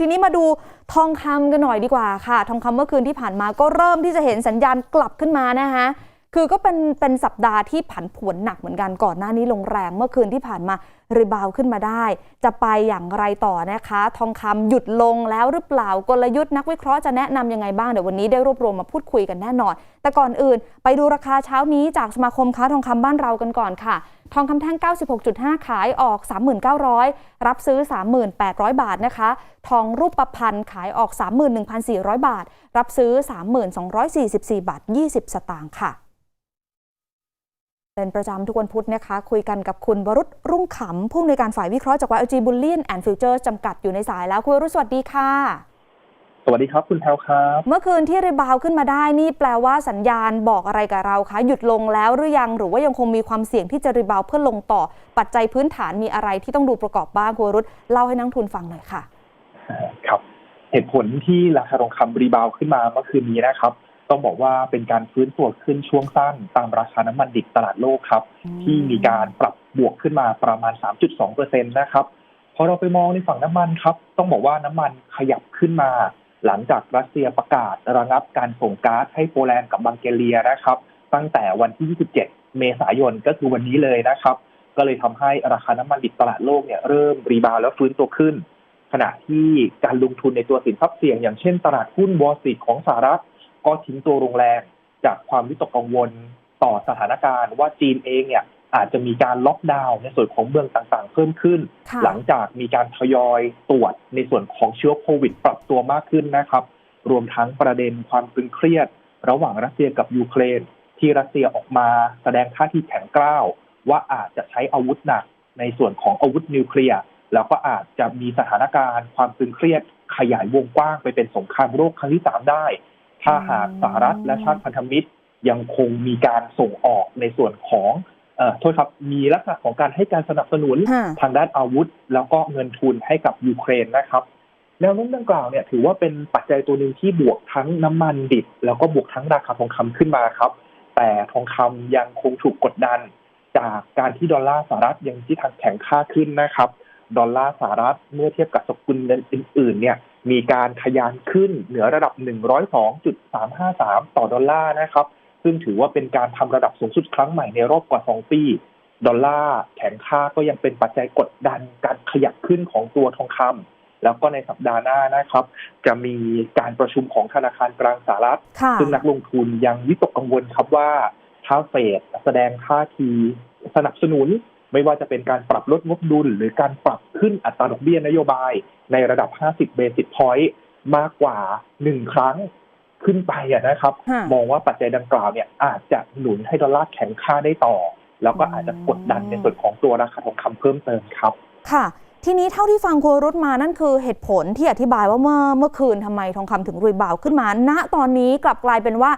ทีนี้มาดูทองคำกันหน่อยดีกว่าค่ะ ทองคำเมื่อคืนที่ผ่านมาก็เริ่มที่จะเห็นสัญญาณกลับขึ้นมานะคะ คือก็เป็นเป็นสัปดาห์ที่ผันผวนหนักเหมือนกันก่อนหน้านี้ลงแรงเมื่อคืนที่ผ่านมารีบาวขึ้นมาได้ จะไปอย่างไรต่อนะคะ ทองคำหยุดลงแล้วหรือเปล่ากลยุทธ์นักวิเคราะห์จะแนะนำยังไงบ้าง เดี๋ยววันนี้ได้รวบรวมมาพูดคุยกันแน่นอน แต่ก่อนอื่น ไปดูราคาเช้านี้จากสมาคมค้าทองคำบ้านเรากันก่อนค่ะ ทองคำแท่ง 96.5 ขายออก 3,900 รับซื้อ 3,800 บาทนะคะ ทองรูปประพันธ์ขายออก 31,400 บาท รับซื้อ 3,244 บาท 20 สตางค์ค่ะ เป็นประจำทุกวันพุธนะคะ คุยกันกับคุณวรุษรุ่งขำผู้อำนวยการฝ่ายวิเคราะห์จาก YLG Bullion and Futures จำกัดอยู่ในสายแล้ว คุณวรุษสวัสดีค่ะ สวัสดีครับคุณแพลวครับ เมื่อคืนที่รีบาวขึ้นมาได้นี่แปลว่าสัญญาณบอกอะไรกับเราคะ หยุดลงแล้วหรือยังหรือว่ายังคงมีความเสี่ยงที่จะรีบาวเพื่อลงต่อปัจจัยพื้นฐานมีอะไรที่ต้องดูประกอบบ้างคุณวรุษเล่าให้นักทุนฟังหน่อยค่ะ ครับ เหตุผลที่ราคาทองคำรีบาวขึ้นมาเมื่อคืนนี้นะครับ ต้องบอกว่าเป็นการฟื้นตัวขึ้นช่วงสั้น ตามราคาน้ำมันดิบตลาดโลกครับอืมที่มีการปรับบวกขึ้นมาประมาณ 3.2%นะครับพอเราไปมองในฝั่งน้ำมันครับ ต้องบอกว่าน้ำมันขยับขึ้นมา หลังจากรัสเซียประกาศระงับการส่งก๊าซให้โปแลนด์กับบังเกเรียนะครับ ตั้งแต่วันที่ 27 เมษายนก็คือวันนี้เลยนะครับ ก็เลยทำให้ราคาน้ำมันดิบตลาดโลกเนี่ยเริ่มรีบาวด์แล้วฟื้นตัวขึ้น ขณะที่การลงทุนในตัวสินทรัพย์เสี่ยง อย่างเช่นตลาดหุ้นวอลซีของสหรัฐ ก็ทิ้งตัวลงแรงจากความวิตกกังวลต่อสถานการณ์ ว่าจีนเองเนี่ยอาจจะมีการล็อกดาวน์ในส่วนของเมืองต่างๆ เพิ่มขึ้นค่ะหลังจากมีการทยอยตรวจในส่วนของเชื้อโควิด ปรับตัวมากขึ้นนะครับ รวมทั้งประเด็นความตึงเครียด ระหว่างรัสเซียกับยูเครน ที่รัสเซียออกมาแสดงท่าทีแข็งกร้าว ว่าอาจจะใช้อาวุธหนักในส่วนของอาวุธนิวเคลียร์แล้วก็อาจจะมีสถานการณ์ ความตึงเครียดขยายวงกว้างไปเป็นสงครามโลกครั้งที่สามได้ ถ้าหากสหรัฐและชาติพันธมิตรยังคงมีการส่งออกในส่วนของเอ่อโทษครับมีลักษณะของการให้การสนับสนุนค่ะทางด้านอาวุธ แล้วก็เงินทุนให้กับยูเครนนะครับแนวโน้มดังกล่าวเนี่ยถือว่าเป็นปัจจัยตัวหนึ่งที่บวกทั้งน้ำมันดิบ แล้วก็บวกทั้งราคาทองคำขึ้นมาครับ แต่ทองคำยังคงถูกกดดัน จากการที่ดอลลาร์สหรัฐยังที่ทางแข็งค่าขึ้นนะครับ ดอลลาร์สหรัฐเมื่อเทียบกับสกุลเงินอื่นๆเนี่ย มีการทะยานขึ้นเหนือระดับ 102.353 ต่อดอลลาร์นะครับ ซึ่งถือว่าเป็นการทำระดับสูงสุดครั้งใหม่ในรอบกว่า 2 ปี ดอลลาร์แข็งค่าก็ยังเป็นปัจจัยกดดันการขยับขึ้นของตัวทองคำแล้วก็ในสัปดาห์หน้านะครับ จะมีการประชุมของธนาคารกลางสหรัฐค่ะซึ่งนักลงทุนยังวิตกกังวลครับว่าถ้าเฟดแสดงท่าทีสนับสนุน ไม่ว่าจะเป็นการปรับลดงบดุล หรือการปรับขึ้นอัตราดอกเบี้ยนโยบาย ในระดับ 50 เบสิสพอยต์มากกว่า 1 ครั้งขึ้นไปอะนะครับค่ะมองว่าปัจจัยดังกล่าวเนี่ยอาจจะหนุนให้ดอลลาร์แข็งค่าได้ต่อ แล้วก็อาจจะกดดันในส่วนของตัวราคาทองคำเพิ่มเติมครับ ค่ะ ทีนี้เท่าที่ฟังคุณวรุษมานั่นคือเหตุผลที่อธิบายว่าเมื่อเมื่อคืนทำไมทองคำถึงรีบาวขึ้นมา ณตอนนี้กลับกลายเป็นว่า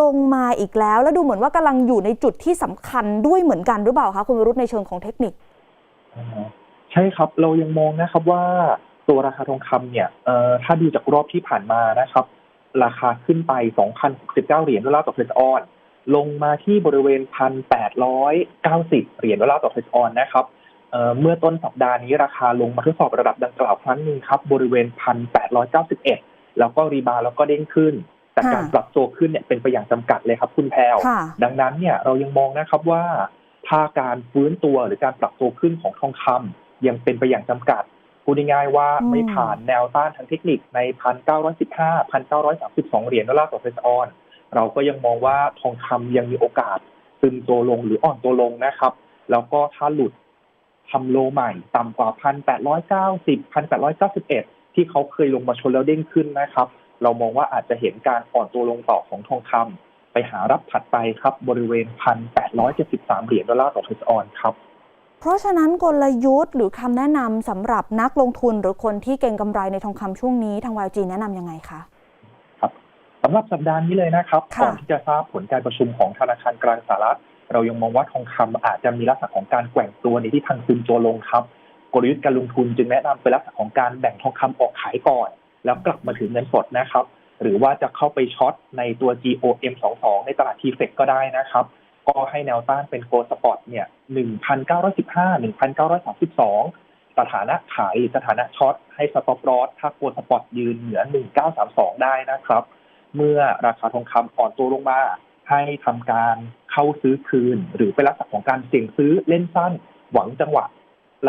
ลงมาอีกแล้ว แล้วดูเหมือนว่ากำลังอยู่ในจุดที่สำคัญด้วยเหมือนกันหรือเปล่าคะคุณวรุษในเชิงของเทคนิค ใช่ครับเรายังมองนะครับว่า ตัวราคาทองคำเนี่ยเอ่อถ้าดูจากรอบที่ผ่านมานะครับ ราคาขึ้นไป 2,069 เหรียญดอลลาร์ต่อเทรนออน ลงมาที่บริเวณ 1,890 เหรียญดอลลาร์ต่อเทรนออนนะครับเอ่อเมื่อต้นสัปดาห์นี้ราคาลงมาทดสอบระดับดังกล่าวครั้งหนึ่งครับ บริเวณ 1,891 แล้วก็รีบาวด์แล้วก็เด้งขึ้นแต่การค่ะปรับตัวขึ้นเนี่ยเป็นไปอย่างจำกัดเลยครับคุณแพรวค่ะดังนั้นเนี่ยเรายังมองนะครับว่าถ้าการฟื้นตัวหรือการปรับตัวขึ้นของทองคำยังเป็นไปอย่างจำกัด พูดง่ายๆว่าอืมไม่ผ่านแนวต้านทางเทคนิคใน 1,915 1,932 เหรียญดอลลาร์ต่อเทรนออน เราก็ยังมองว่าทองคำยังมีโอกาสซึมตัวลงหรืออ่อนตัวลงนะครับ แล้วก็ถ้าหลุดทำโลใหม่ต่ำกว่า 1,890 1,891 ที่เขาเคยลงมาชนแล้วเด้งขึ้นนะครับ เรามองว่าอาจจะเห็นการอ่อนตัวลงต่อของทองคำไปหารับถัดไปครับบริเวณ 1,873 เหรียญดอลลาร์ต่อทรัลออนครับ เพราะฉะนั้นกลยุทธ์หรือคำแนะนำสำหรับนักลงทุนหรือคนที่เก็งกำไรในทองคำช่วงนี้ทาง YG แนะนำยังไงคะสำหรับสัปดาห์นี้เลยนะครับค่ะก่อนที่จะทราบผลการประชุมของธนาคารกลางสหรัฐเรายังมองว่าทองคำอาจจะมีลักษณะของการแกว่งตัวในที่ทางซึมตัวลงครับกลยุทธ์การลงทุนจึงแนะนำเป็นลักษณะของการแบ่งทองคำออกขายก่อน แล้วกลับมาถือเงินสดนะครับ หรือว่าจะเข้าไปช็อตในตัว GOM 22 ในตลาดทีเฟกก็ได้นะครับ ก็ให้แนวต้านเป็นโกลสปอร์ตเนี่ย1,915 1,932 สถานะขายหรือสถานะช็อตให้สต็อปลอสถ้าโกลสปอตยืนเหนือ 1932 ได้นะครับ เมื่อราคาทองคำอ่อนตัวลงมา ให้ทำการเข้าซื้อคืน หรือเป็นลักษณะของการเสี่ยงซื้อเล่นสั้น หวังจังหวะ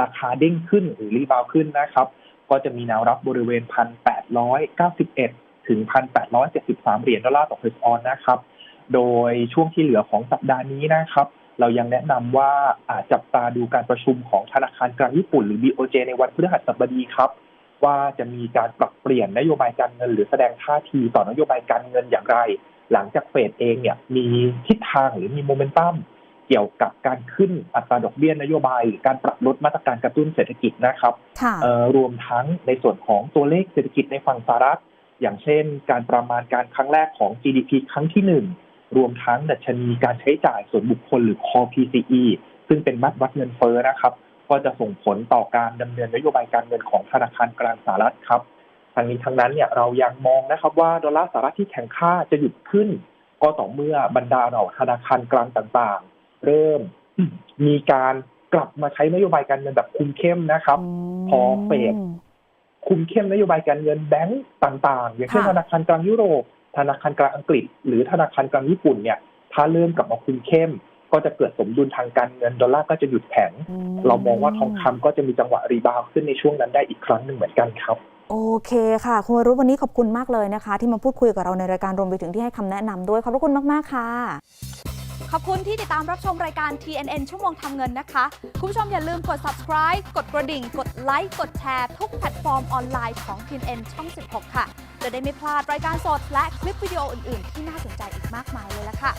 ราคาเด้งขึ้นหรือรีบาวขึ้นนะครับ ก็จะมีแนวรับบริเวณ 1,891 ถึง 1,873 เหรียญดอลลาร์ต่อเพสออนนะครับ โดยช่วงที่เหลือของสัปดาห์นี้นะครับ เรายังแนะนำว่าอาจจับตาดูการประชุมของธนาคารกลางญี่ปุ่นหรือ BOJ ในวันพฤหัสบดีครับ ว่าจะมีการปรับเปลี่ยนนโยบายการเงิน หรือแสดงท่าทีต่อนโยบายการเงินอย่างไร หลังจากเฟดเองเนี่ยมีทิศทางหรือมีโมเมนตัมเกี่ยวกับการขึ้นอัตราดอกเบี้ยนโยบายหรือการปรับลดมาตรการกระตุ้นเศรษฐกิจนะครับรวมทั้งในส่วนของตัวเลขเศรษฐกิจในฝั่งสหรัฐ อย่างเช่น การประมาณการครั้งแรกของ GDP ครั้งที่หนึ่ง รวมทั้งดัชนีการใช้จ่ายส่วนบุคคลหรือ Core PCE ซึ่งเป็นมัดวัดเงินเฟ้อนะครับ ก็จะส่งผลต่อการดำเนินนโยบายการเงินของธนาคารกลางสหรัฐครับทางนี้ทั้งนั้นเนี่ยเรายังมองนะครับว่าดอลลาร์สหรัฐที่แข็งค่าจะหยุดขึ้น ก็ต่อเมื่อบรรดาเราธนาคารกลางต่างๆ เริ่มมีการกลับมาใช้นโยบายการเงินแบบคุมเข้มนะครับ พอเฟดคุมเข้มนโยบายการเงินแบงก์ต่าง ๆ อย่างเช่นค่ะธนาคารกลางยุโรป ธนาคารกลางอังกฤษ หรือธนาคารกลางญี่ปุ่นเนี่ยถ้าเริ่มกลับมาคุมเข้ม ก็จะเกิดสมดุลทางการเงินดอลลาร์ก็จะหยุดแข็ง เรามองว่าทองคำก็จะมีจังหวะรีบาวด์ขึ้นในช่วงนั้นได้อีกครั้งหนึ่งเหมือนกันครับ โอเคค่ะ คุณวรุษวันนี้ขอบคุณมากเลยนะคะ ที่มาพูดคุยกับเราในรายการรวมไปถึงที่ให้คำแนะนำด้วยขอบพระคุณมากๆค่ะขอบคุณที่ติดตามรับชมรายการ TNN ชั่วโมงทำเงินนะคะ คุณผู้ชมอย่าลืมกด subscribe กดกระดิ่ง กดไลค์ กดแชร์ ทุกแพลตฟอร์มออนไลน์ของ TNN ช่อง 16 ค่ะ จะได้ไม่พลาดรายการสดและคลิปวิดีโออื่น ๆ ที่น่าสนใจอีกมากมายเลยล่ะค่ะ